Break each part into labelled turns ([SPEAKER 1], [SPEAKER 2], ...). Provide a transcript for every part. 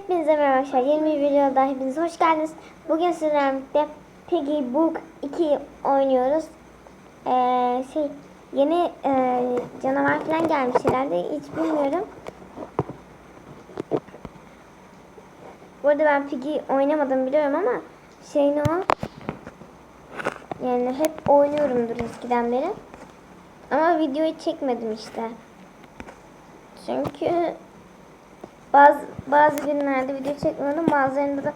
[SPEAKER 1] Hepinize merhaba arkadaşlar. Yeni bir videoda hepiniz hoş geldiniz. Bugün sizlerle birlikte Piggy Book 2 oynuyoruz. Ee, şey yeni e, canavar falan gelmiş herhalde. Hiç bilmiyorum. Bu arada ben Piggy oynamadım biliyorum ama şey ne o? Yani hep oynuyorumdur eskiden beri. Ama videoyu çekmedim işte. Çünkü bazı bazı günlerde video çekmiyordum. Bazılarında da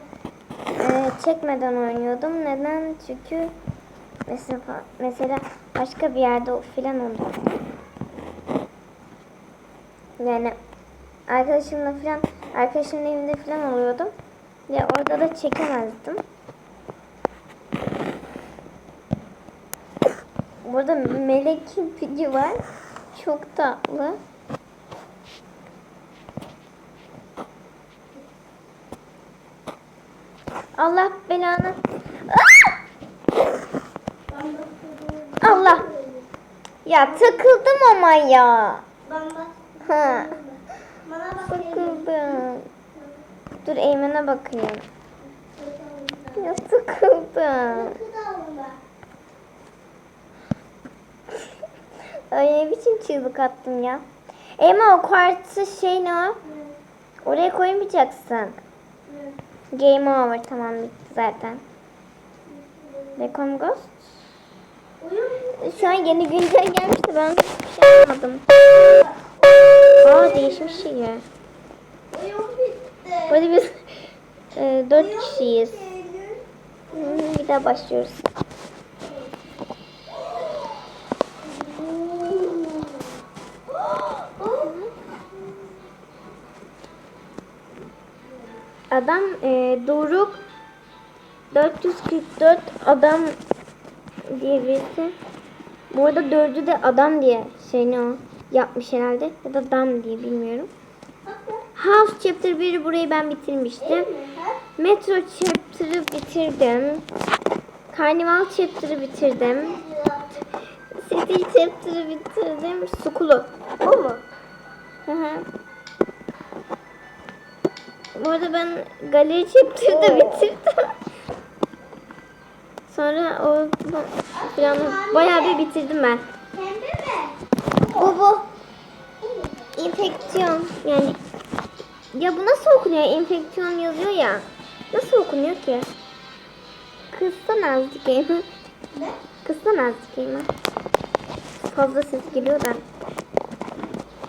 [SPEAKER 1] e, çekmeden oynuyordum. Neden? Çünkü mesela mesela başka bir yerde filan oldu. Yani arkadaşımla filan arkadaşımın evinde filan oluyordum. Ve orada da çekemezdim. Burada melek pigi var. Çok tatlı. Allah belanı. Ah! Allah. Ya takıldım ama ya. Ha. Takıldım. Dur Eymen'e bakayım. Ya takıldım. Ay ne biçim çığlık attım ya. Eymen o kuartı şey ne o? Oraya koymayacaksın. Game over tamam bitti zaten. Recon Ghost. Şu an yeni güncel gelmişti ben hiçbir şey anlamadım. Aa değişmiş şey ya. Burada biz e, dört kişiyiz. Bir daha başlıyoruz. Adam e, Doruk 444 adam diye birisi. Bu arada dördü de adam diye şey ne o yapmış herhalde ya da dam diye bilmiyorum. House Chapter 1'i burayı ben bitirmiştim. Metro Chapter'ı bitirdim. Carnival Chapter'ı bitirdim. City Chapter'ı bitirdim. Sukulu. O mu? Hı hı. Bu arada ben galeri chapter'ı da bitirdim. Sonra o falan bayağı bir bitirdim ben. Bu bu. İnfeksiyon yani ya bu nasıl okunuyor? İnfeksiyon yazıyor ya. Nasıl okunuyor ki? Kıssan azıcık Eymen. Kıssan azıcık Eymen. Fazla ses geliyor da.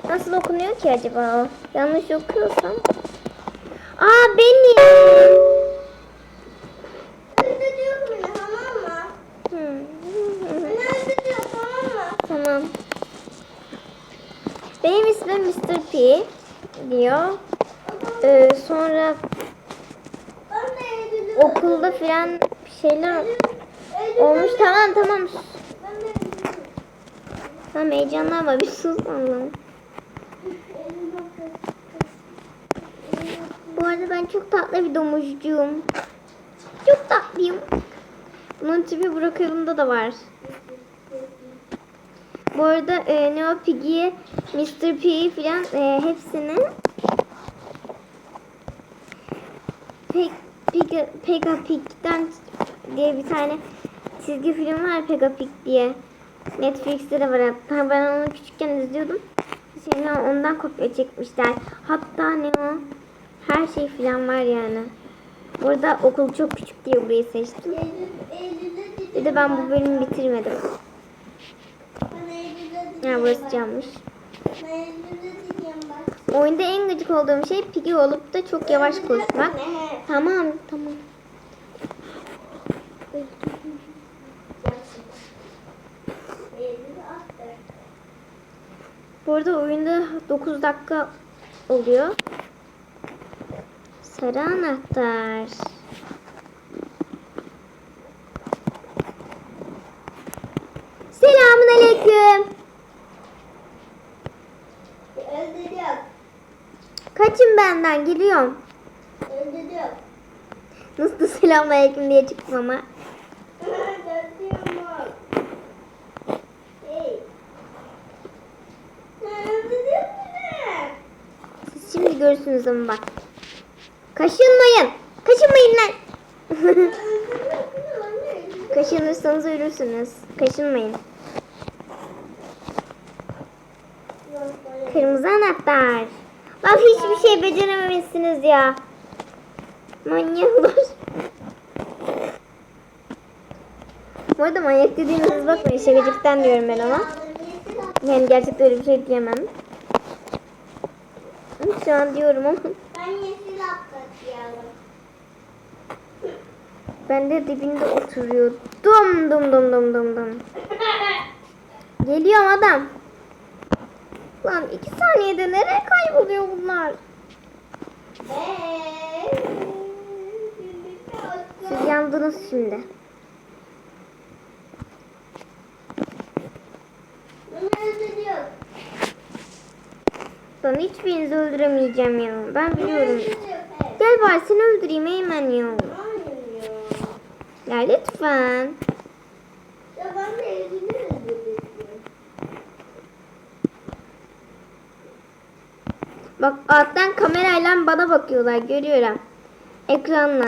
[SPEAKER 1] Nasıl okunuyor ki acaba o? Yanlış okuyorsam. Aa benim. Hmm. Tamam. Benim ismim Mr. P diyor. Ee, sonra okulda filan bir şeyler olmuş. Tamam tamam. Tamam heyecanlanma bir sus Allah'ım. Bu arada ben çok tatlı bir domuzcuğum. Çok tatlıyım. Bunun tipi Brookhaven'da da var. Bu arada e, Neo Piggy, Mr. P filan e, hepsini Peg, Pig'den diye bir tane çizgi film var Pega Pig diye. Netflix'te de var hatta ben onu küçükken izliyordum. Şimdi ondan kopya çekmişler. Hatta ne o? Her şey filan var yani. Burada okul çok küçük diye burayı seçtim. Bir de ben bu bölümü bitirmedim. Ya burası cammış. Oyunda en gıcık olduğum şey Piggy olup da çok yavaş koşmak. Tamam tamam. Bu arada oyunda 9 dakika oluyor. Sarı anahtar. Selamun aleyküm. Kaçın benden geliyorum.
[SPEAKER 2] Öldürüyorum.
[SPEAKER 1] Nasıl da selamun aleyküm diye çıktım ama. Siz şimdi görürsünüz ama bak. Kaşınmayın. Kaşınmayın lan. Kaşınırsanız ölürsünüz. Kaşınmayın. Kırmızı anahtar. Lan hiçbir şey becerememişsiniz ya. Manyaklar. Bu arada manyak dediğiniz bakmayın şakacıktan diyorum ben ama. Yani gerçekten öyle bir şey diyemem. Şu an diyorum ama
[SPEAKER 2] Ben yeşil atlatıyorum.
[SPEAKER 1] Ben de dibinde oturuyordum. Dum dum dum dum dum. Geliyorum adam. Lan iki saniyede nereye kayboluyor bunlar? Siz yandınız şimdi. Ben hiçbirinizi öldüremeyeceğim ya. Ben biliyorum. Gel bari seni öldüreyim Eymen ya.
[SPEAKER 2] Ya
[SPEAKER 1] lütfen.
[SPEAKER 2] Ya ben de evini.
[SPEAKER 1] Bak alttan kamerayla bana bakıyorlar görüyorum. Ekranla.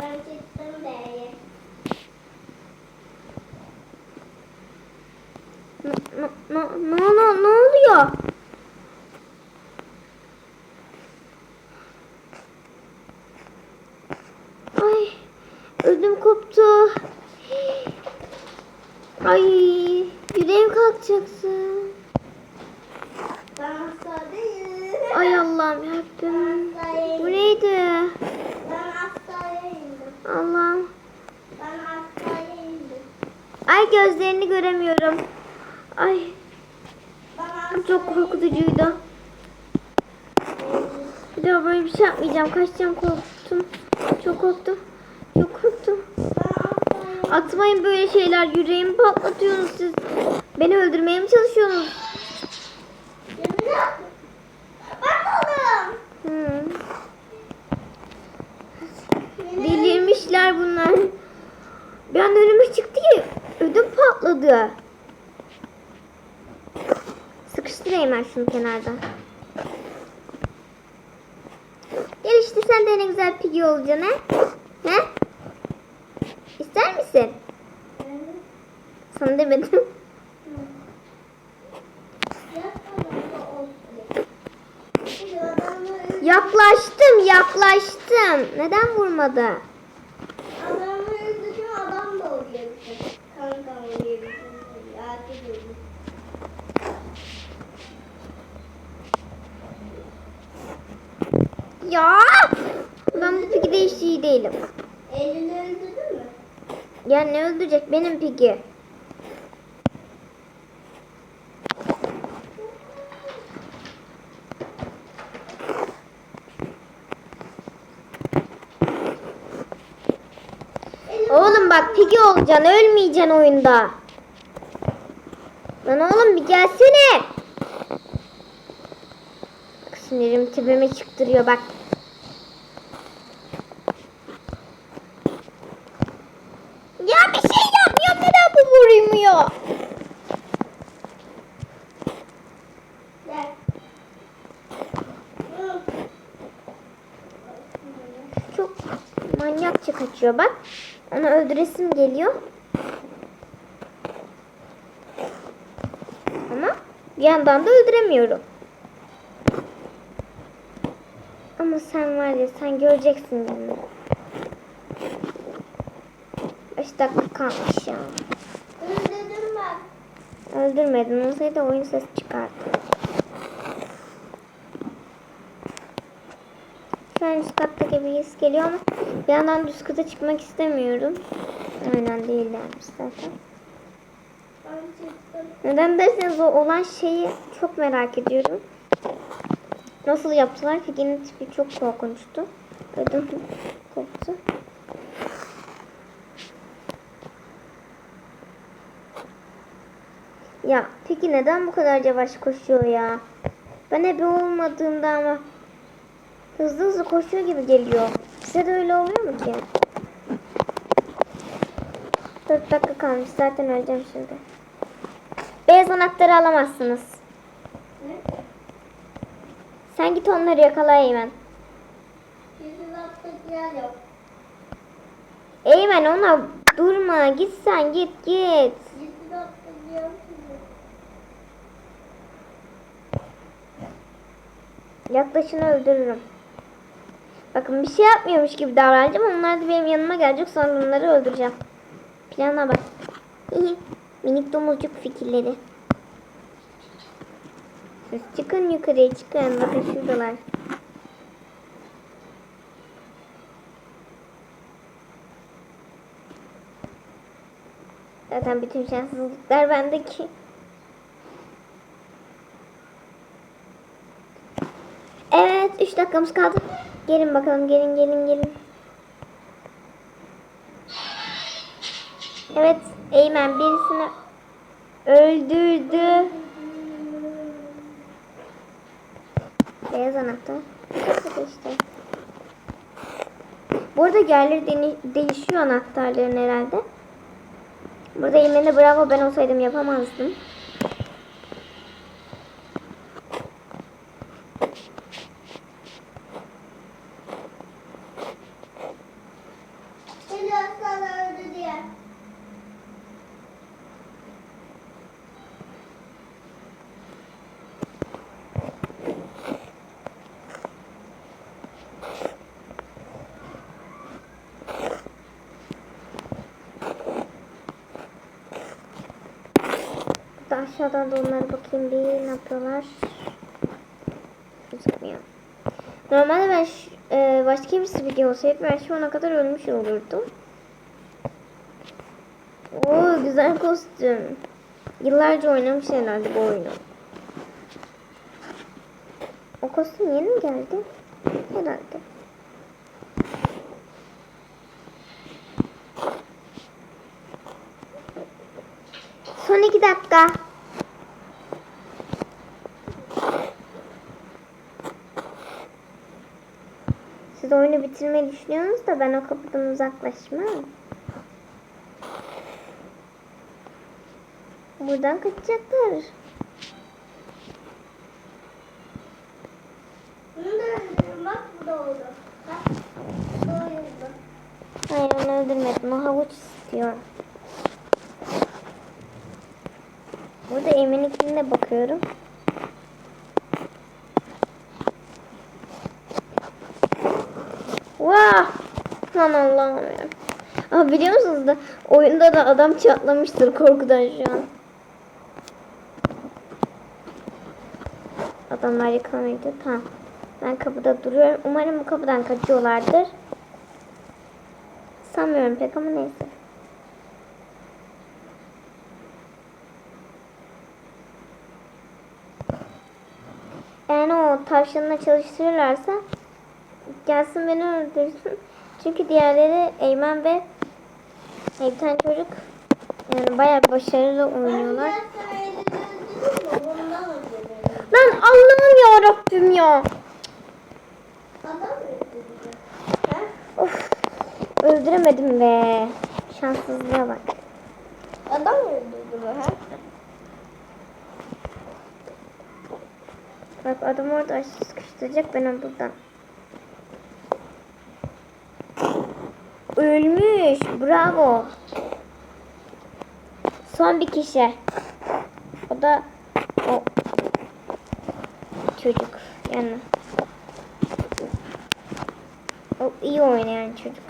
[SPEAKER 2] Ben çıktım B'ye.
[SPEAKER 1] Ne, ne, ne, ne, ne, ne oluyor? Ay ödüm koptu. Ay yüreğim kalkacaksın.
[SPEAKER 2] Ben hastadayım.
[SPEAKER 1] Ay Allah'ım yarabbim. Bu neydi?
[SPEAKER 2] Ben hastaya indim.
[SPEAKER 1] Allah'ım.
[SPEAKER 2] Ben hastaya indim.
[SPEAKER 1] Ay gözlerini göremiyorum. Ay çok korkutucuydu. Bir daha böyle bir şey yapmayacağım. Kaçacağım korktum. Çok korktum.
[SPEAKER 2] Ben
[SPEAKER 1] Atmayın böyle şeyler. Yüreğimi patlatıyorsunuz siz. Beni öldürmeye mi çalışıyorsunuz? Delirmişler bunlar. An önüme çıktı ki ödüm patladı. Sıkıştırayım ben şunu kenardan. Gel işte sen de ne güzel pigi olacaksın? He? Sana demedim. Yaklaştım, yaklaştım. Neden vurmadı? Ya! Ben bu pigide hiç iyi değilim.
[SPEAKER 2] Elini öldürdün mü?
[SPEAKER 1] Ya ne öldürecek benim pigi? Oğlum bak pigi olacaksın ölmeyeceksin oyunda. Lan oğlum bir gelsene. Bak sinirim tepeme çıktırıyor bak. Ya bir şey yapmıyorum neden bu vurmuyor? Çok manyakça kaçıyor bak. Onu öldüresim geliyor. Ama bir yandan da öldüremiyorum. Ama sen var ya sen göreceksin beni. 5 dakika kalmış ya.
[SPEAKER 2] Öldürdüm ben.
[SPEAKER 1] Öldürmedin olsaydı oyun ses çıkardı. Şu an üst kattaki bir his geliyor ama bir yandan düz kata çıkmak istemiyorum. Aynen değil yani zaten. Neden derseniz o olan şeyi çok merak ediyorum. Nasıl yaptılar ki yine tipi çok korkunçtu. Ödüm koptu. Ya peki neden bu kadar yavaş koşuyor ya? Ben hep olmadığımda ama hızlı hızlı koşuyor gibi geliyor. Size de öyle oluyor mu ki? 4 dakika kalmış zaten öleceğim şimdi. Beyaz anahtarı alamazsınız.
[SPEAKER 2] Ne?
[SPEAKER 1] Sen git onları yakala Eymen.
[SPEAKER 2] Yok.
[SPEAKER 1] Eymen ona durma. Git sen git git. Yaklaşını öldürürüm. Bakın bir şey yapmıyormuş gibi davranacağım. Onlar da benim yanıma gelecek. Sonra onları öldüreceğim. Plana bak. Minik domuzcuk fikirleri. Siz çıkın yukarıya çıkın. Bakın şuradalar. Zaten bütün şanssızlıklar bendeki. Evet 3 dakikamız kaldı. Gelin bakalım gelin gelin gelin. Evet Eymen birisini öldürdü. Beyaz anahtar. İşte. Bu arada yerleri değişiyor anahtarların herhalde. Burada Eymen'e bravo ben olsaydım yapamazdım.
[SPEAKER 2] Seni aslan öldü diye.
[SPEAKER 1] Burada aşağıdan da onlara bakayım bir ne yapıyorlar. Gözükmüyor. Normalde ben e, başka birisi video olsaydı ben şu ana kadar ölmüş olurdum. Oo güzel kostüm. Yıllarca oynamış herhalde bu oyunu. O kostüm yeni mi geldi? Herhalde. Son iki dakika. Siz oyunu bitirmeyi düşünüyorsunuz da ben o kapıdan uzaklaşmam. Buradan kaçacaklar.
[SPEAKER 2] Bak bu da oldu. Bak. Doyurdu.
[SPEAKER 1] Hayır onu öldürmedim. O havuç istiyor. Burada Emin'inkine bakıyorum. Lan Allah'ım ya. Aa, biliyor musunuz da oyunda da adam çatlamıştır korkudan şu an. Adamlar yakalanıyordu. Tamam. Ben kapıda duruyorum. Umarım bu kapıdan kaçıyorlardır. Sanmıyorum pek ama neyse. Yani o tavşanına çalıştırırlarsa gelsin beni öldürsün. Çünkü diğerleri Eymen ve bir tane çocuk yani bayağı başarılı oynuyorlar. Lan Allah'ım ya Rabbim ya. Of. Öldüremedim be. Şanssızlığa bak.
[SPEAKER 2] Adam öldürdü bu ha?
[SPEAKER 1] Bak adam orada sıkıştıracak ben buradan. Ölmüş. Bravo. Son bir kişi. O da o çocuk. Yani o iyi oynayan çocuk.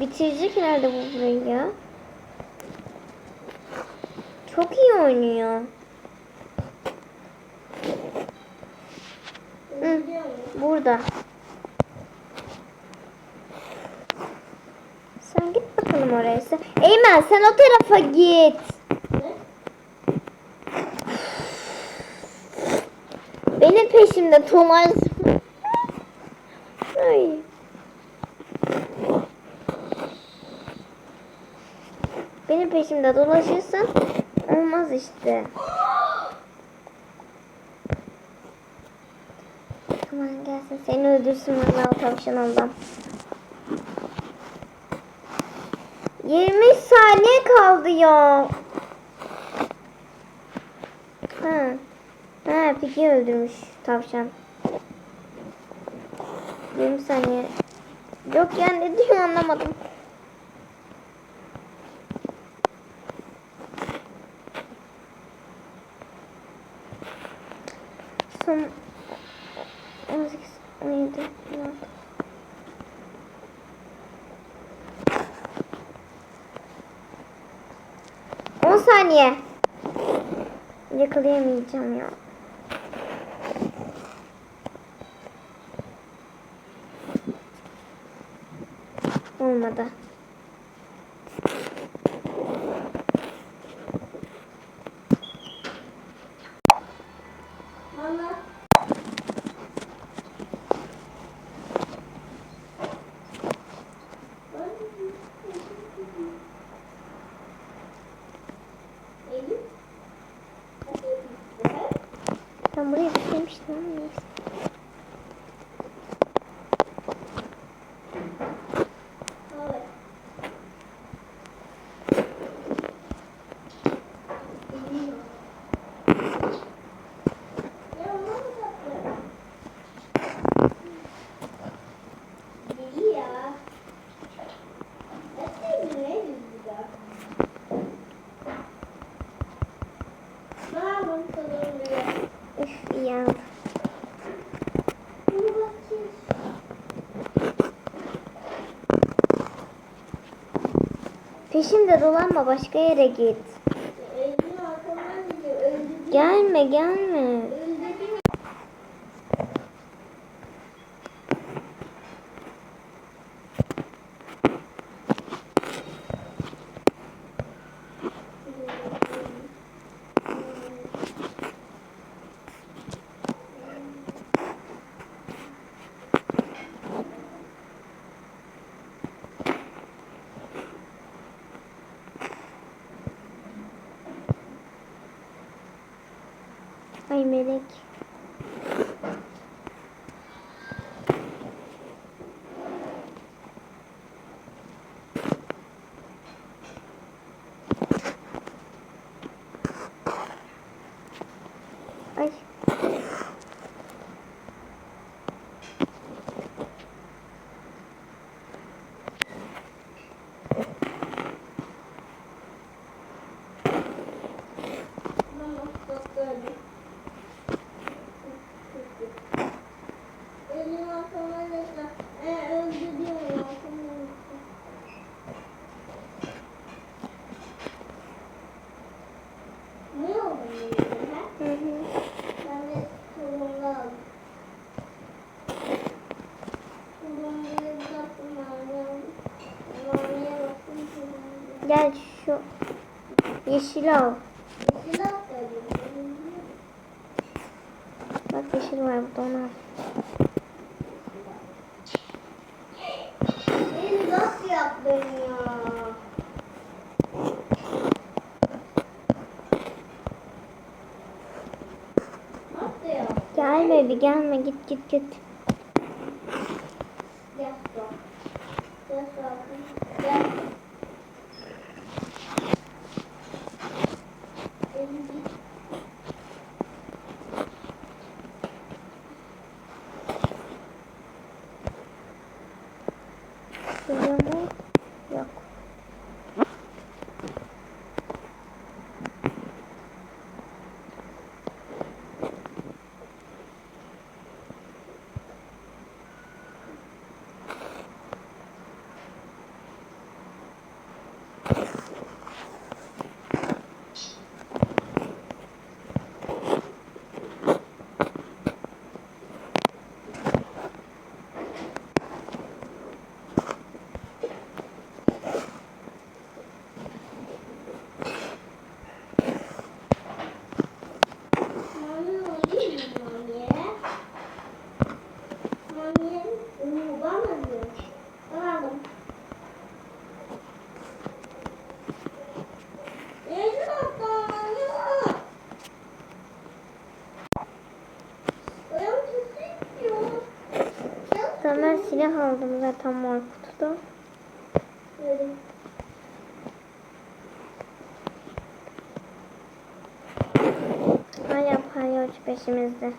[SPEAKER 1] Bitirecek herhalde bu burayı ya. Çok iyi oynuyor. Hı, burada. Sen Sen... Eymen sen o tarafa git. Benim peşimde Thomas. Ay. Benim peşimde dolaşırsan olmaz işte. Aman gelsin seni öldürsün valla o tavşan adam. 20 saniye kaldı ya. Ha. Ha Piggy öldürmüş tavşan. 20 saniye. Yok ya ne diyor anlamadım. Son saniye. Yakalayamayacağım ya. Olmadı.
[SPEAKER 2] Bana. Elif.
[SPEAKER 1] Ben burayı bitirmiştim ama neyse.
[SPEAKER 2] Evet. Ya ne olacak? Deli ya. Nasıl ne güzel. Bravo sanırım.
[SPEAKER 1] Üf iyi aldım.
[SPEAKER 2] Bunu bakayım.
[SPEAKER 1] Peşimde dolanma başka yere git.
[SPEAKER 2] Gidiyor. Öldüm.
[SPEAKER 1] Gelme gelme.
[SPEAKER 2] Öldüm.
[SPEAKER 1] Ay melek. Ay.
[SPEAKER 2] Mama, bak böyle. Elim arkamdan geçti. E, öldü diyorum arkamdan geçti. Ne oldu benim ha?
[SPEAKER 1] Hı hı.
[SPEAKER 2] Ben de tulumda aldım. Tulumda baktım annem. Mamiye baktım tulumda.
[SPEAKER 1] Gel şu yeşil al.
[SPEAKER 2] Yeşil dedim.
[SPEAKER 1] Bak yeşil var burada onu al.
[SPEAKER 2] Beni nasıl yaptın ya?
[SPEAKER 1] Gelme bir gelme git git git.
[SPEAKER 2] Gel bak. Gel bakayım. Gel. Elini git.
[SPEAKER 1] Geliyor mu? Yok.
[SPEAKER 2] Mami olayım mı mamiye? Mamiye uu bana diyor. Alalım. Yeşil atlar ya. Ayağım titriyor. Gel.
[SPEAKER 1] Tamam ben silah aldım zaten mor kutuda.
[SPEAKER 2] Böyle.
[SPEAKER 1] Hala palyaço peşimizde.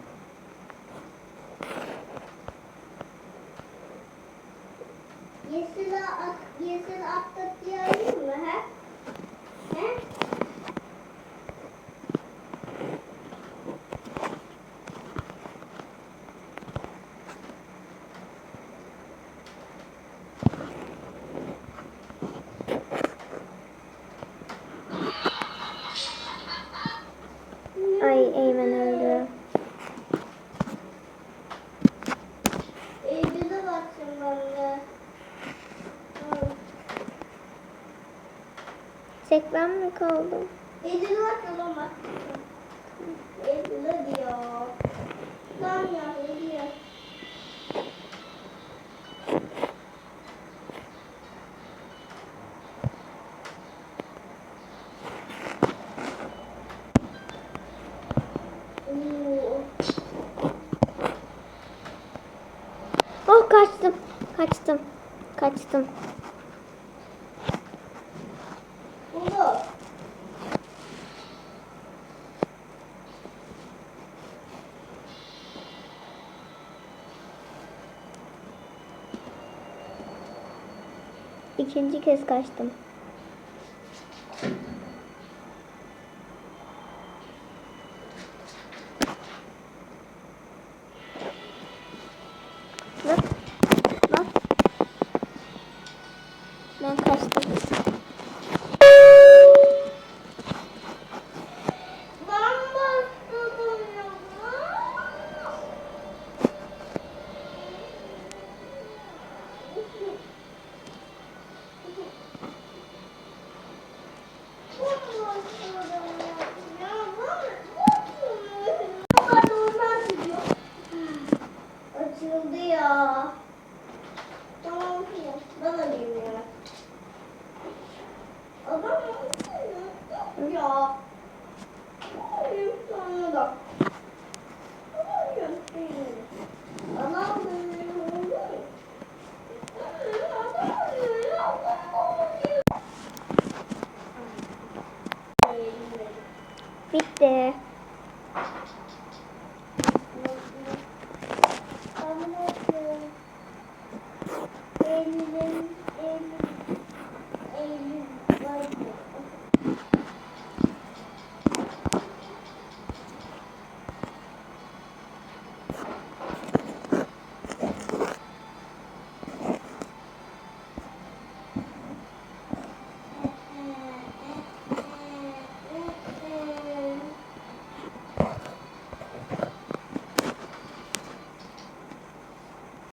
[SPEAKER 1] at, yeşil atlatayım mı? He? He?
[SPEAKER 2] Ay Eymen öldü.
[SPEAKER 1] Eylül'e baksın ben de. Hı.
[SPEAKER 2] Tek ben mi kaldım?
[SPEAKER 1] Eylül'e bakalım bak. Eylül'e diyor. Lan ya Eylül.
[SPEAKER 2] Oh kaçtım. Kaçtım. Kaçtım. İkinci kez kaçtım.